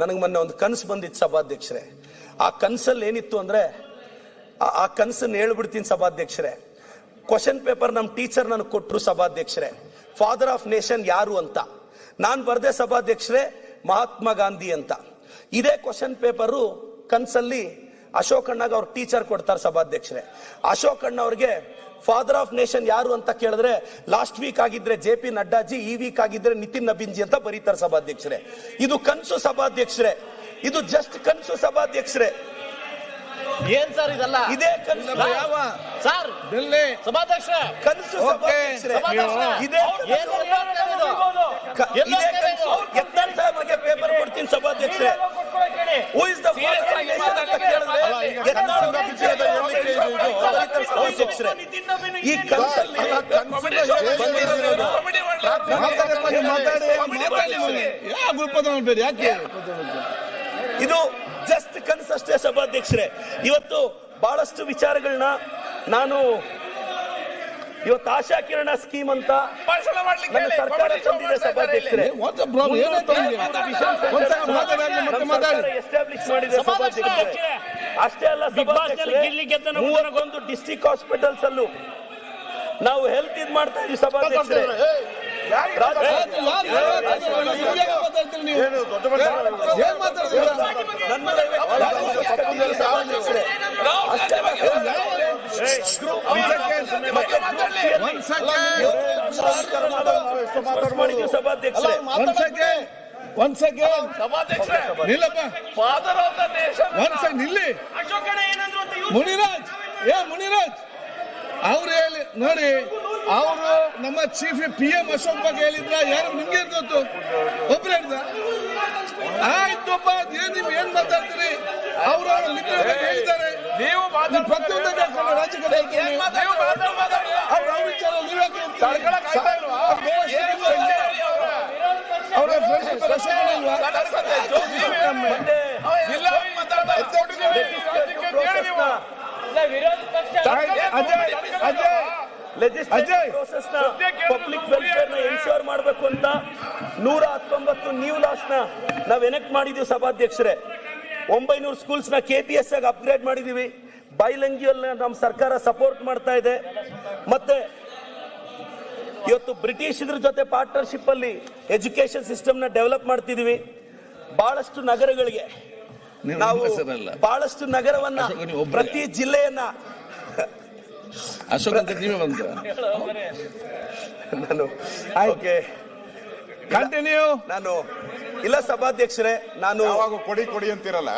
ನನಗೆ ಮೊನ್ನೆ ಒಂದು ಕನಸು ಬಂದಿತ್ತು ಸಭಾಧ್ಯಕ್ಷರೇ. ಆ ಕನಸಲ್ಲಿ ಏನಿತ್ತು ಅಂದರೆ, ಆ- ಕನಸನ್ನು ಹೇಳ್ಬಿಡ್ತೀನಿ ಸಭಾಧ್ಯಕ್ಷರೇ. ಕ್ವಶನ್ ಪೇಪರ್ ನಮ್ಮ ಟೀಚರ್ ನನಗೆ ಕೊಟ್ಟರು ಸಭಾಧ್ಯಕ್ಷರೇ. ಫಾದರ್ ಆಫ್ ನೇಷನ್ ಯಾರು ಅಂತ. ನಾನು ಬರ್ದೆ ಸಭಾಧ್ಯಕ್ಷರೇ ಮಹಾತ್ಮ ಗಾಂಧಿ ಅಂತ. ಇದೇ ಕ್ವಶನ್ ಪೇಪರು ಕನ್ಸಲ್ಲಿ ಅಶೋಕ್ ಅಣ್ಣಗ ಅವ್ರ ಟೀಚರ್ ಕೊಡ್ತಾರೆ ಸಭಾಧ್ಯಕ್ಷರೇ. ಅಶೋಕಣ್ಣ ಅವ್ರಿಗೆ ಫಾದರ್ ಆಫ್ ನೇಷನ್ ಯಾರು ಅಂತ ಕೇಳಿದ್ರೆ ಲಾಸ್ಟ್ ವೀಕ್ ಆಗಿದ್ರೆ ಜೆ ಪಿ ನಡ್ಡಾಜಿ ಈ ವೀಕ್ ಆಗಿದ್ರೆ ನಿತಿನ್ ನಬಿಂಜಿ ಅಂತ ಬರೀತಾರೆ ಸಭಾಧ್ಯಕ್ಷರೇ. ಇದು ಕನ್ಸು ಸಭಾಧ್ಯಕ್ಷರೇ. ಇದು ಜಸ್ಟ್ ಕನ್ಸು ಸಭಾಧ್ಯಕ್ಷರೇ. ಏನ್ ಸರ್ ಇದೆಲ್ಲ? ಇದೇ ಕನ್ಸು ಯಾವ? ಸರ್ ಡೆಲ್ಲಿ ಸಭಾಧ್ಯಕ್ಷ ಕನ್ಸು ಸಭಾಧ್ಯಕ್ಷ ಸಭಾಧ್ಯಕ್ಷರೇ. ಇದೇ ಕನ್ಸು. ಯತ್ನಾಳ್ ಸಾಹೇಬ್ರಿಗೆ ಪೇಪರ್ ಕೊಡ್ತೀನಿ ಸಭಾಧ್ಯಕ್ಷರೇ ಹೂ ಇಸ್ ದ ಅಂತ ಕೇಳಿದ್ರೆ ಯತ್ನಾಳ್ ಅವ್ರ ವಿಷಯದ ಹೇಳಿಕೆ ಇದು ಇದು. ಬರೀತಾರೆ ಸಭಾಧ್ಯಕ್ಷರೇ ಈ ಕನ್ಸಲ್ಲಿ ಬಂದಿರೋದು ಮಾತಾಡಿ ಯಾಕೆ ಇದು ಜಸ್ಟ್ ಕನಸಷ್ಟೇ ಸಭಾಧ್ಯಕ್ಷರೇ. ಇವತ್ತು ಬಹಳಷ್ಟು ವಿಚಾರಗಳನ್ನ ನಾನು ಇವತ್ತು ಆಶಾ ಕಿರಣ ಸ್ಕೀಮ್ ಅಂತ ಸರ್ಕಾರ ತಂದಿದೆ ಸಭಾಧ್ಯಕ್ಷರೇ. ಎಸ್ಟಾಬ್ಲಿಷ್ ಮಾಡಿದೆ ಸಭಾಧ್ಯಕ್ಷರೇ. ಅಷ್ಟೇ ಅಲ್ಲ ಸಭಾಧ್ಯಕ್ಷರೇ ಮೂವತ್ತೊಂದು ಡಿಸ್ಟಿಕ್ ಹಾಸ್ಪಿಟಲ್ಸ್ ಅಲ್ಲೂ ನಾವು ಹೆಲ್ತ್ ಇದ್ ಮಾಡ್ತಾ ಇದೀವಿ ಸಭಾಧ್ಯಕ್ಷರೇ. ದೊಡ್ಡ ಏನ್ ಸಭಾಧ್ಯಕ್ಷರೇ ಒಂದ್ ಸೆಕೆಂಡ್. ಸಭಾಧ್ಯಕ್ಷರೇ ಸೆಕೆಂಡ್ ಒಂದ್ ಸೆಕೆಂಡ್ ನಿಲ್ಲಪ್ಪ. ಫಾದರ್ ಆಫ್ ದ ನೇಷನ್ ಒಂದ್ ಸೆಕೆಂಡ್ ನಿಲ್ಲಿ ಮುನಿರಾಜ್ ಏ ಮುನಿರಾಜ್. ಅವ್ರು ಹೇಳಿ ನೋಡಿ. ಅವರು ನಮ್ಮ ಚೀಫ್ ಪಿ ಎಂ ಅಶೋಕ್ ಬಗ್ಗೆ ಹೇಳಿದ್ರ ಯಾರು ನಿಮ್ಗೆ ಗೊತ್ತು ಒಬ್ರು ಹೇಳಿದ ಆಯ್ತಪ್ಪ ಏನ್ ನಿಮ್ ಏನ್ ಮಾತಾಡ್ತೀರಿ ಅವರು ಅವ್ರ ಮಿತ್ರ ನೀವು ನೀವು ನೀವ್ ಹೇಳ್ತೀರಿ? ಪ್ರಶ್ನೆ ಮಾಡಿಲ್ವಾ? ಮತ್ತೆ ಅಜಯ್ ಅಜಯ್ ಪಬ್ಲಿಕ್ ವೆಲ್ಫೇರ್ನ ಇನ್ಶೂರ್ ಮಾಡಬೇಕು ಅಂತ ನೂರ ಹತ್ತೊಂಬತ್ತು ನ್ಯೂ ಲಾಸ್ನ ನಾವ್ ಎನೆಕ್ಟ್ ಮಾಡಿದೀವಿ ಸಭಾಧ್ಯಕ್ಷರೇ. ಒಂಬೈನೂರು ಸ್ಕೂಲ್ಸ್ನ ಎಸ್ ಆಗಿ ಅಪ್ಗ್ರೇಡ್ ಮಾಡಿದೀವಿ. ಬೈಲಂಗಿಯಲ್ ನಮ್ಮ ಸರ್ಕಾರ ಸಪೋರ್ಟ್ ಮಾಡ್ತಾ ಇದೆ. ಮತ್ತೆ ಇವತ್ತು ಬ್ರಿಟಿಷ್ ಇದ್ರ ಜೊತೆ ಪಾರ್ಟ್ನರ್ಶಿಪ್ ಅಲ್ಲಿ ಎಜುಕೇಶನ್ ಸಿಸ್ಟಮ್ನ ಡೆವಲಪ್ ಮಾಡ್ತಿದೀವಿ. ಬಹಳಷ್ಟು ನಗರಗಳಿಗೆ ನಾವು ಬಹಳಷ್ಟು ನಗರವನ್ನ ನೀವು. ಪ್ರತಿ ಜಿಲ್ಲೆಯನ್ನ ಅಶೋಕ್ ಅಂತ ನೀವೇ ಬಂತ ನಾನು ಓಕೆ. ಕಂಟಿನ್ಯೂ ನಾನು ಇಲ್ಲ ಸಭಾಧ್ಯಕ್ಷರೇ ನಾನು ಯಾವಾಗ ಕೊಡಿ ಕೊಡಿ ಅಂತಿರಲ್ಲ?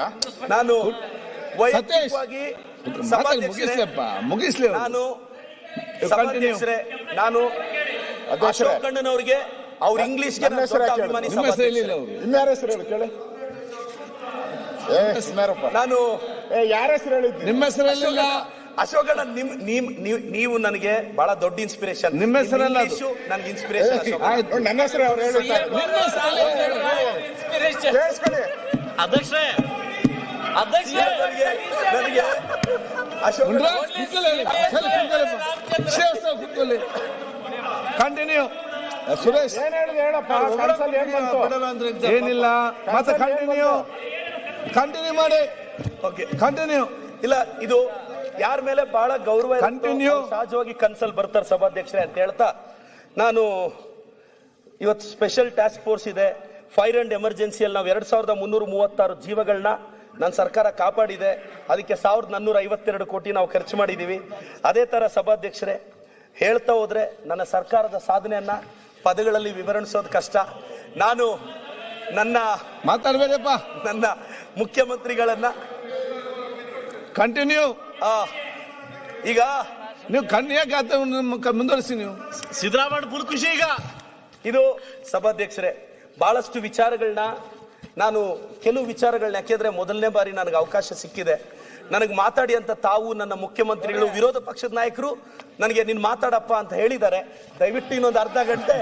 ನಾನು ವೈಯಕ್ತಿಕವಾಗಿ ಸಭಾಧ್ಯಕ್ಷರೇ ಮುಗಿಸ್ಲಪ್ಪ ಮುಗಿಸ್ಲಿ ನಾನು. ಸಭಾಧ್ಯಕ್ಷರೇ ನಾನು. ಅಶೋಕ್ ಅಣ್ಣನವ್ರಿಗೆ ಅವ್ರ ಹೆಸರು ಯಾಕೆ ಅಭಿಮಾನಿ ನಿಮ್ಮ ಹೆಸರು ಸಭಾಧ್ಯಕ್ಷರೇ. ಹೇಳಿಲ್ಲ ಇನ್ಯಾರ ಹೆಸರು ಹೇಳಿ ಕೇಳಿ. ನಾನು ಏ ಯಾರ ಹೆಸರು ಹೇಳಿದ್ನಿ ನಿಮ್ಮ ಹೆಸರಲ್ಲಿಲ್ಲ ಅಶೋಕ್ ನಿಮ್ ನಿಮ್ ನೀವ್- ನನಗೆ ಬಹಳ ದೊಡ್ಡ ಇನ್ಸ್ಪಿರೇಷನ್ ನಿಮ್ಮ ಹೆಸರಲ್ಲ ಅದು. ನನ್ಗೆ ಇನ್ಸ್ಪಿರೇಷನ್ ಆಯ್ತು. ನನ್ನ ಹೆಸರು ಅವ್ರು ಹೆಸರಲ್ಲಿ ಕೇಳಿಸ್ಕೊಳ್ಳಿ. ಅಧ್ಯಕ್ಷರೇ ಅಧ್ಯಕ್ಷರೇ. ನನಗೆ ನನಗೆ ಅಶೋಕ್ ಮುನ್ರಾಜ್ ಕೂತ್ಕೊಳ್ಳಿ. ಅಲ್ಲಿ. ಸರಿ, ಕೂತ್ಕೊಳ್ಳಿಪ್ಪ. ಶ್ರೇಯಸ್ ಅವ್ರು ಕೂತ್ಕೊಳ್ಳಿ. ಕಂಟಿನ್ಯೂ ಸುರೇಶ್. ಏನ್ ಹೇಳಿದೆ ಹೇಳಪ್ಪ? ಕನ್ಸಲ್ಲಿ ಏನ್ ಬಂತು? ಏನಿಲ್ಲ. ಮತ್ತೆ ಕಂಟಿನ್ಯೂ ಕಂಟಿನ್ಯೂ ಮಾಡಿ. ಓಕೆ ಕಂಟಿನ್ಯೂ ಇಲ್ಲ ಇದು ಯಾರ ಮೇಲೆ ಬಹಳ ಗೌರವ ಕಂಟಿನ್ಯೂ ಸಹಜವಾಗಿ ಕನ್ಸಲ್ ಬರ್ತಾರೆ ಸಭಾಧ್ಯಕ್ಷರೇ ಅಂತ ಹೇಳ್ತಾ ನಾನು ಇವತ್ತು ಸ್ಪೆಷಲ್ ಟಾಸ್ಕ್ ಫೋರ್ಸ್ ಇದೆ. ಫೈರ್ ಅಂಡ್ ಎಮರ್ಜೆನ್ಸಿಯಲ್ಲಿ ನಾವು ಎರಡ್ ಸಾವಿರದ ಮುನ್ನೂರ ಮೂವತ್ತಾರು ಜೀವಗಳನ್ನ ನನ್ನ ಸರ್ಕಾರ ಕಾಪಾಡಿದೆ. ಅದಕ್ಕೆ ಸಾವಿರದ ನಾನ್ನೂರ ಐವತ್ತೆರಡು ಕೋಟಿ ನಾವು ಖರ್ಚು ಮಾಡಿದ್ದೀವಿ ಅದೇ ಥರ ಸಭಾಧ್ಯಕ್ಷರೇ ಹೇಳ್ತಾ ಹೋದ್ರೆ ನನ್ನ ಸರ್ಕಾರದ ಸಾಧನೆಯನ್ನ ಪದಗಳಲ್ಲಿ ವಿವರಿಸೋದು ಕಷ್ಟ. ನಾನು ನನ್ನ ಮಾತಾಡಬೇಕಪ್ಪ ನನ್ನ ಮುಖ್ಯಮಂತ್ರಿಗಳನ್ನ ಕಂಟಿನ್ಯೂ ಈಗ ನೀವು ಕಣ್ಣು ಯಾಕೆ ಮುಂದುವರಿಸಿ ನೀವು. ಸಿದ್ದರಾಮಯ್ಯ ಫುಲ್ ಖುಷಿ ಈಗ. ಇದು ಸಭಾಧ್ಯಕ್ಷರೇ ಬಹಳಷ್ಟು ವಿಚಾರಗಳನ್ನ ನಾನು ಕೆಲವು ವಿಚಾರಗಳನ್ನ ಯಾಕೆಂದ್ರೆ ಮೊದಲನೇ ಬಾರಿ ನನಗೆ ಅವಕಾಶ ಸಿಕ್ಕಿದೆ. ನನಗೆ ಮಾತಾಡಿ ಅಂತ ತಾವು ನನ್ನ ಮುಖ್ಯಮಂತ್ರಿಗಳು ವಿರೋಧ ಪಕ್ಷದ ನಾಯಕರು ನನಗೆ ನೀನು ಮಾತಾಡಪ್ಪ ಅಂತ ಹೇಳಿದ್ದಾರೆ. ದಯವಿಟ್ಟು ಇನ್ನೊಂದು ಅರ್ಧ ಗಂಟೆ.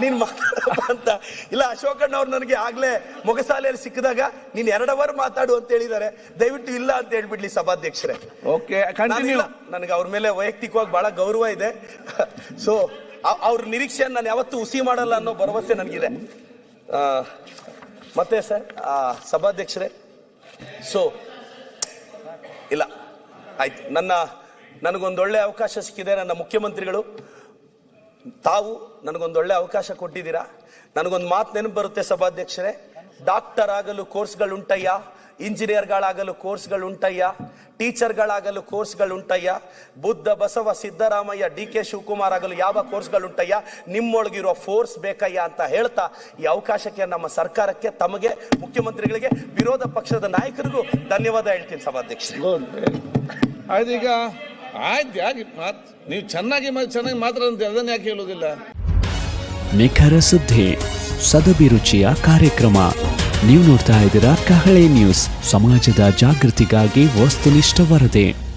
ನೀನು ಮಾತಾಡಪ್ಪ ಅಂತ. ಇಲ್ಲ ಅಶೋಕಣ್ಣ ಅವ್ರು ನನಗೆ ಆಗ್ಲೇ ಮೊಗಸಾಲೆಯಲ್ಲಿ ಸಿಕ್ಕಿದಾಗ ನೀನ್ ಎರಡು ಅವರ್ ಮಾತಾಡು ಅಂತ ಹೇಳಿದ್ದಾರೆ. ದಯವಿಟ್ಟು ಇಲ್ಲ ಅಂತ ಹೇಳ್ಬಿಡ್ಲಿ ಸಭಾಧ್ಯಕ್ಷರೇ. Okay continue. ನನಗೆ ಅವ್ರ ಮೇಲೆ ವೈಯಕ್ತಿಕವಾಗಿ ಬಹಳ ಗೌರವ ಇದೆ. ಸೊ ಅವ್ರ ನಿರೀಕ್ಷೆಯನ್ನು ನಾನು ಯಾವತ್ತೂ ಹುಸಿ ಮಾಡಲ್ಲ ಅನ್ನೋ ಭರವಸೆ ನನಗಿದೆ. ಮತ್ತೆ ಸರ್ ಆ, ಸಭಾಧ್ಯಕ್ಷರೇ. ಸೊ ಇಲ್ಲ ಆಯ್ತು. ನನ್ನ ನನಗೊಂದೊಳ್ಳೆ ಅವಕಾಶ ಸಿಕ್ಕಿದೆ ನನ್ನ ಮುಖ್ಯಮಂತ್ರಿಗಳು. ತಾವು ನನಗೊಂದೊಳ್ಳೆ ಅವಕಾಶ ಕೊಟ್ಟಿದ್ದೀರಾ? ನನಗೊಂದು ಮಾತು ನೆನಪು ಬರುತ್ತೆ ಸಭಾಧ್ಯಕ್ಷರೇ. ಡಾಕ್ಟರ್ ಆಗಲು ಕೋರ್ಸ್ಗಳುಂಟಯ್ಯ, ಇಂಜಿನಿಯರ್ಗಳಾಗಲು ಕೋರ್ಸ್ಗಳುಂಟಯ್ಯ, ಟೀಚರ್ಗಳಾಗಲು ಕೋರ್ಸ್ಗಳುಂಟಯ್ಯ, ಬುದ್ಧ, ಬಸವ, ಸಿದ್ದರಾಮಯ್ಯ ಡಿ ಕೆ ಶಿವಕುಮಾರ್ ಆಗಲು ಯಾವ ಕೋರ್ಸ್ಗಳುಂಟಯ್ಯ? ನಿಮ್ಮೊಳಗಿರುವ ಫೋರ್ಸ್ ಬೇಕಯ್ಯ ಅಂತ ಹೇಳ್ತಾ ಈ ಅವಕಾಶಕ್ಕೆ ನಮ್ಮ ಸರ್ಕಾರಕ್ಕೆ, ತಮಗೆ, ಮುಖ್ಯಮಂತ್ರಿಗಳಿಗೆ, ವಿರೋಧ ಪಕ್ಷದ ನಾಯಕರಿಗೂ ಧನ್ಯವಾದ ಹೇಳ್ತೀನಿ ಸಭಾಧ್ಯಕ್ಷ ಆಯ್ತು ಯಾಕೆ ಮಾತ್ ನೀವು ಚೆನ್ನಾಗಿ ಚೆನ್ನಾಗಿ ಅಂತ ಅದನ್ನ ಯಾಕೆ ಹೇಳೋದಿಲ್ಲ? ನಿಖರ ಸುದ್ದಿ ಸದಭಿರುಚಿಯ ಕಾರ್ಯಕ್ರಮ. ನೀವು ನೋಡ್ತಾ ಇದ್ದೀರಾ ಕಹಳೆ ನ್ಯೂಸ್. ಸಮಾಜದ ಜಾಗೃತಿಗಾಗಿ ವಸ್ತುನಿಷ್ಠ ವರದಿ.